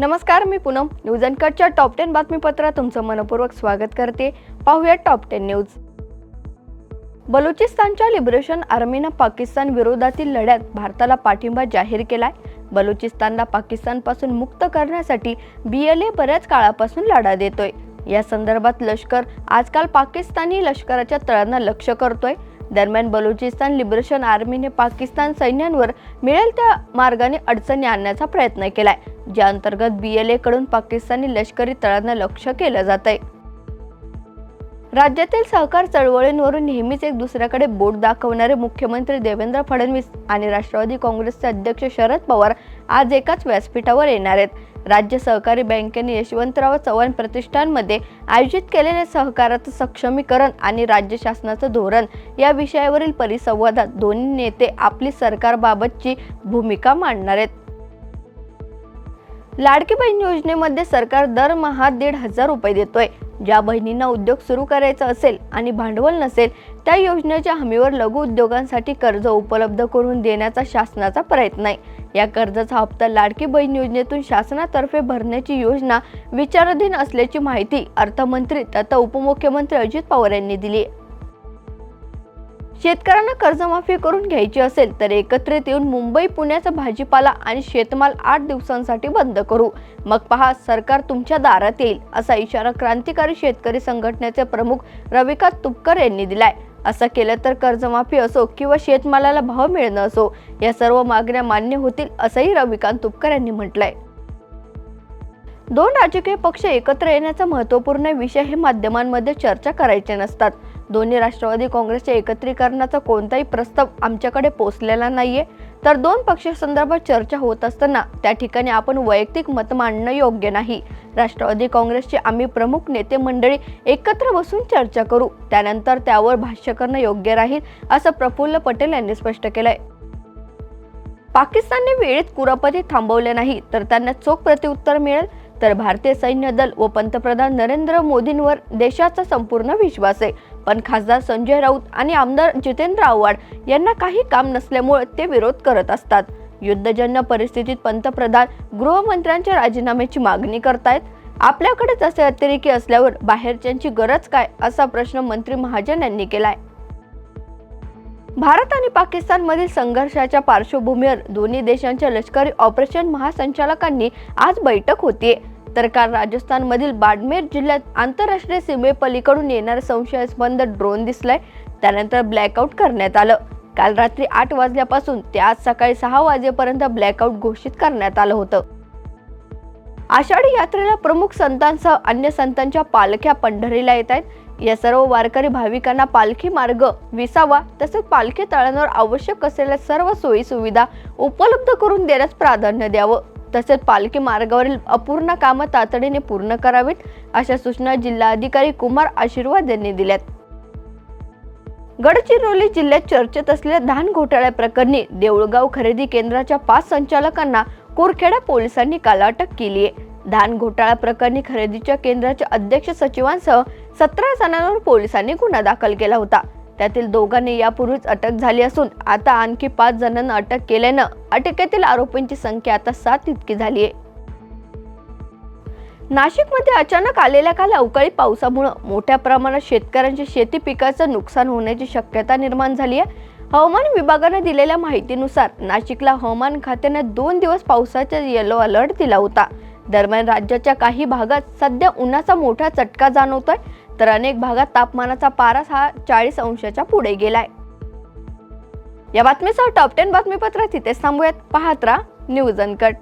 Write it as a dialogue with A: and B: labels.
A: नमस्कार मी पूनम. न्यूज अनकटच्या टॉप टेन बातमीपत्रात तुमचं मनपूर्वक स्वागत करते. पाहूया टॉप टेन न्यूज बलुचिस्तानच्या लिबरेशन आर्मीनं पाकिस्तान विरोधातील लढ्यात भारताला पाठिंबा जाहीर केलाय. बलुचिस्तानला पाकिस्तानपासून मुक्त करण्यासाठी बीएलए बऱ्याच काळापासून लढा देतोय. या संदर्भात लष्कर आजकाल पाकिस्तानी लष्कराच्या तळांना लक्ष करतोय. दरम्यान बलुचिस्तान लिबरेशन आर्मीने पाकिस्तान सैन्यांवर मिळेल त्या मार्गाने अडचणी आणण्याचा प्रयत्न केलाय. ज्या अंतर्गत बीएलए कडून पाकिस्तानी लष्करी तळांना लक्ष केलं जात आहे राज्यातील सहकार चळवळींवरून नेहमीच एक दुसऱ्याकडे बोट दाखवणारे मुख्यमंत्री देवेंद्र फडणवीस आणि राष्ट्रवादी काँग्रेसचे अध्यक्ष शरद पवार आज एकाच व्यासपीठावर येणार आहेत. राज्य सहकारी बँकेने यशवंतराव चव्हाण प्रतिष्ठानमध्ये आयोजित केलेले सहकाराचं सक्षमीकरण आणि राज्य शासनाचं धोरण या विषयावरील परिसंवादात दोन्ही नेते आपली सरकारबाबतची भूमिका मांडणार आहेत. लाडकी बहीण योजनेमध्ये सरकार दरमहा दीड हजार रुपये देतोय. ज्या बहिणींना उद्योग सुरू करायचा असेल आणि भांडवल नसेल त्या योजनेच्या हमीवर लघु उद्योगांसाठी कर्ज उपलब्ध करून देण्याचा शासनाचा प्रयत्न आहे. या कर्जाचा हप्ता लाडकी बहीण योजनेतून शासनातर्फे भरण्याची योजना विचाराधीन असल्याची माहिती अर्थमंत्री तथा उपमुख्यमंत्री अजित पवार यांनी दिली आहे. शेतकऱ्यांना कर्जमाफी करून घ्यायची असेल तर एकत्रित येऊन मुंबई पुण्याचा भाजीपाला आणि शेतमाल आठ दिवसांसाठी बंद करू. मग पहा सरकार तुमच्या दारात येईल असा इशारा क्रांतिकारी शेतकरी संघटनेचे प्रमुख रविकांत तुपकर यांनी दिलाय. असं केलं तर कर्जमाफी असो किंवा शेतमालाला भाव मिळणं असो या सर्व मागण्या मान्य होतील असंही रविकांत तुपकर यांनी म्हटलंय. दोन राजकीय पक्ष एकत्र येण्याचा महत्त्वपूर्ण विषय हे माध्यमांमध्ये चर्चा करायचे नसतात. दोन्ही राष्ट्रवादी काँग्रेसच्या एकत्रीकरणाचा कोणताही प्रस्ताव आमच्याकडे पोचलेला नाहीये. तर दोन पक्षासंदर्भात चर्चा होत असताना त्या ठिकाणी आपण वैयक्तिक मत मांडणं योग्य नाही. राष्ट्रवादी काँग्रेसचे आम्ही प्रमुख नेते मंडळी एकत्र बसून चर्चा करू. त्यानंतर त्यावर भाष्य करणं योग्य राहील असं प्रफुल्ल पटेल यांनी स्पष्ट केलंय. पाकिस्तानने वेळेत कुरापती थांबवले नाही तर त्यांना चोख प्रत्युत्तर मिळेल. तर भारतीय सैन्य दल व पंतप्रधान नरेंद्र मोदींवर देशाचा संपूर्ण विश्वास आहे. पण खासदार संजय राऊत आणि आमदार जितेंद्र आव्हाड यांना काही काम नसल्यामुळे ते विरोध करत असतात. युद्धजन्य परिस्थितीत पंतप्रधान गृहमंत्र्यांच्या राजीनाम्याची मागणी करतायत. आपल्याकडेच असे अतिरेकी असल्यावर बाहेरच्यांची गरज काय असा प्रश्न मंत्री महाजन यांनी केलाय. भारत आणि पाकिस्तानमधील संघर्षाच्या पार्श्वभूमीवर दोन्ही देशांच्या लष्करी ऑपरेशन महासंचालकांनी आज बैठक होतीये. तर काल राजस्थानमधील बाडमेर जिल्ह्यात आंतरराष्ट्रीय सीमेपलीकडून येणारा संशयास्पद ड्रोन दिसलाय. त्यानंतर ब्लॅकआउट करण्यात आलं. काल रात्री आठ वाजल्यापासून ते आज सकाळी सहा वाजेपर्यंत ब्लॅकआउट घोषित करण्यात आलं होतं. आषाढी यात्रेला प्रमुख संतांसह अन्य संतांच्या पालख्या पंढरीला येत आहेत या सर्व वारकरी भाविकांना पालखी मार्ग विसावा तसेच पालखी तळांवर आवश्यक असलेल्या सर्व सोयी सुविधा उपलब्ध करून देण्यास प्राधान्य द्यावं. तसेच पालखी मार्गावरील अपूर्ण कामं तातडीने पूर्ण करावीत अशा सूचना जिल्हाधिकारी कुमार आशीर्वाद यांनी दिल्यात. गडचिरोली जिल्ह्यात चर्चेत असलेल्या धान घोटाळ्या प्रकरणी देऊळगाव खरेदी केंद्राच्या पाच संचालकांना कुरखेडा पोलिसांनी काल अटक केली आहे. धान घोटाळा प्रकरणी खरेदीच्या केंद्राच्या अध्यक्ष सचिवांसह सतरा जणांवर पोलिसांनी गुन्हा दाखल केला होता. त्यातील दोघांनी यापूर्वीच अटक झाली असून आता आणखी पाच जणांना अटक केल्यानं अटकेतील आरोपींची संख्या आता सात इतकी झाली आहे. नाशिकमध्ये अचानक आलेल्या काल अवकाळी पावसामुळे मोठ्या प्रमाणात शेतकऱ्यांच्या शेती पिकाचं नुकसान होण्याची शक्यता निर्माण झाली आहे. हवामान विभागाने दिलेल्या माहितीनुसार नाशिकला हवामान खात्याने दोन दिवस पावसाचा येलो अलर्ट दिला होता. दरम्यान राज्याच्या काही भागात सध्या उन्हाचा मोठा चटका जाणवतोय. तर अनेक भागात तापमानाचा पारस हा चाळीस अंशाच्या पुढे गेलाय. या बातमीसह टॉप टेन बातमीपत्र तिथेच थांबूयात. पाहत राहा न्यूज अनकट